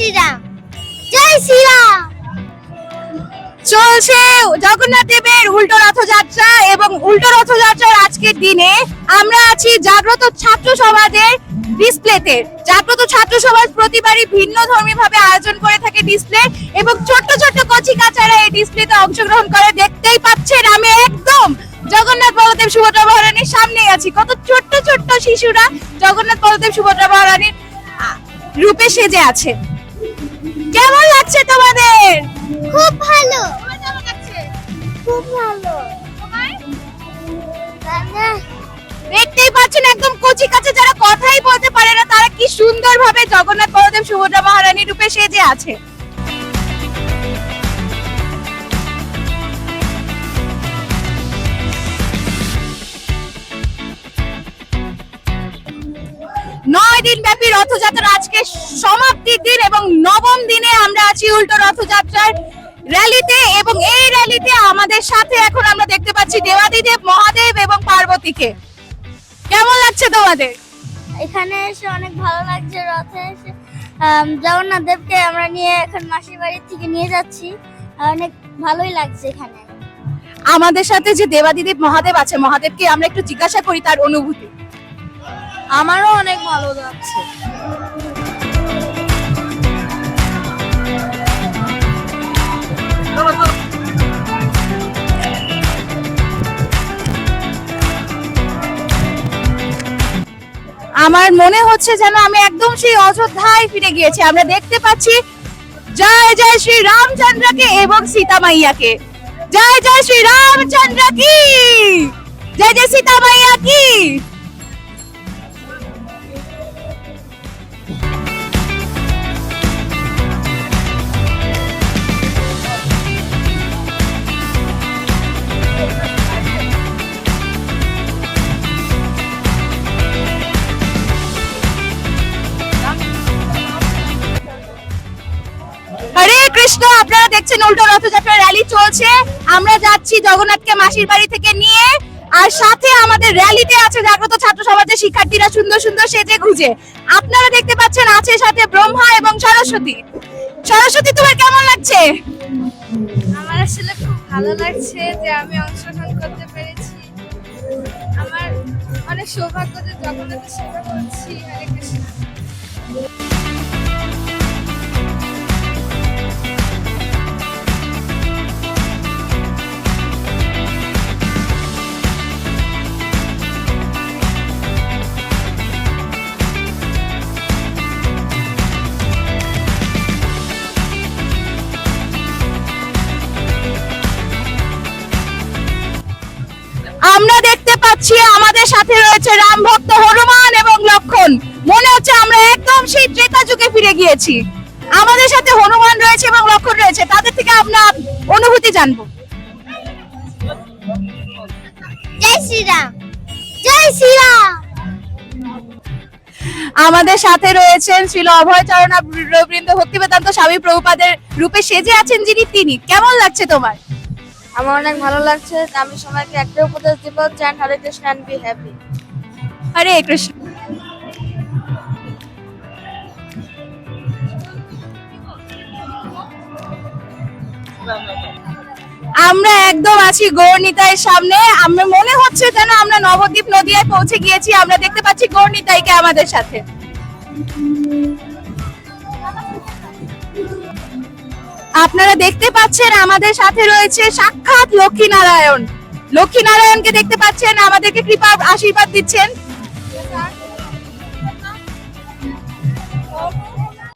শ্রীরাম। জয় শ্রীরাম। চলছে জগন্নাথ দেবের উল্টো রথযাত্রা এবং উল্টো রথযাত্রার আজকের দিনে আমরা আছি জাগ্রত ছাত্র সমাজের ডিসপ্লেতে। জাগ্রত ছাত্র সমাজ প্রতিবারই ভিন্ন ধর্মী ভাবে আয়োজন করে থাকে ডিসপ্লে এবং ছোট্ট ছোট্ট কচি কাচারা এই ডিসপ্লেতে অংশগ্রহণ করে দেখতেই পাচ্ছেন আমি একদম জগন্নাথ বলদেব সুভদ্রা মহারানীর সামনেই আছি। কত ছোট্ট ছোট্ট শিশুরা জগন্নাথ বলদেব সুভদ্রা মহারানীর রূপে সেজে আছে। দেখতেই পাচ্ছেন একদম কচি যারা কথাই বলতে পারে না, তারা কি সুন্দর ভাবে জগন্নাথ সেজে আছে। নয় দিন ব্যাপী রথযাত্রা আজকে সমাপ্তির দিন এবং নবম দিনে আমরা আছি উল্টো রথযাত্রার র্যালিতে এবং এই র্যালিতে আমাদের সাথে এখন আমরা দেখতে পাচ্ছি দেবাদিদেব মহাদেব এবং পার্বতীকে। কেমন লাগছে তোমাদের? এখানে এসে অনেক ভালো লাগছে রথে এসে। জগন্নাথ দেবকে আমরা নিয়ে এখন মাসির বাড়ির থেকে নিয়ে যাচ্ছি। অনেক ভালোই লাগছে এখানে। আমাদের সাথে যে দেবাদিদেব মহাদেব আছে মহাদেবকে আমরা একটু জিজ্ঞাসা করি তার অনুভূতি। আমারও অনেক ভালো আমার মনে হচ্ছে যেন আমি একদম সেই অযোধ্যায় ফিরে গিয়েছি। আমরা দেখতে পাচ্ছি জয় জয় শ্রী রামচন্দ্রকে এবং সীতা মাইয়াকে। জয় জয় শ্রী রামচন্দ্র কি? জয় জয় সীতা মাইয়া কি? হরে কৃষ্ণ, আপনারা দেখছেন উল্টো রথযাত্রা র্যালি চলছে। আমরা যাচ্ছি জগন্নাথকে মাসির বাড়ি থেকে নিয়ে। আর সাথে আমাদের র্যালিতে আছে জাগ্রত ছাত্র সমাজের শিক্ষার্থীরা সুন্দর সুন্দর সেজে গুজে। আপনারা দেখতে পাচ্ছেন আছে সাথে ব্রহ্মা এবং সরস্বতী। সরস্বতী, তোমার কেমন লাগছে? আমার আসলে খুব ভালো লাগছে যে আমি অংশগ্রহণ করতে পেরেছি। আমার অনেক সৌভাগ্য যে জগন্নাথের সেবা করছি। হরে কৃষ্ণ। পাচ্ছি আমাদের সাথে রয়েছে রাম ভক্ত হনুমান এবং লক্ষণ। মনে হচ্ছে আমরা একদম সেই ত্রেতা যুগে ফিরে গিয়েছি। আমাদের সাথে হনুমান রয়েছে এবং লক্ষণ রয়েছে। তাদের থেকে আমরা অনুভূতি জানব। জয় শ্রীরাম। জয় শ্রীরাম। আমাদের সাথে রয়েছেন শ্রীল অভয় চরণা বৃন্দ ভক্তিবেদান্ত স্বামী প্রভুপাদের রূপে সেজে আছেন যিনি তিনি। কেমন লাগছে তোমার? আমার অনেক ভালো লাগছে। আমি সবাইকে একটা উপদেশ দিব chant Hare Krishna and be happy Hare Krishna. আমরা একদম আছি গৌরনিতাইয়ের সামনে। আমরা মনে হচ্ছে যেন আমরা নবদ্বীপ নদিয়ায় পৌঁছে গিয়েছি। আমরা দেখতে পাচ্ছি গৌরনিতাইকে আমাদের সাথে। আপনারা দেখতে পাচ্ছেন আমাদের সাথে রয়েছে সাক্ষাৎ লক্ষ্মীনারায়ণ। লক্ষ্মীনারায়ণকে লক্ষ্মী নারায়ণকে দেখতে পাচ্ছেন, আমাদেরকে কৃপা আশীর্বাদ দিচ্ছেন।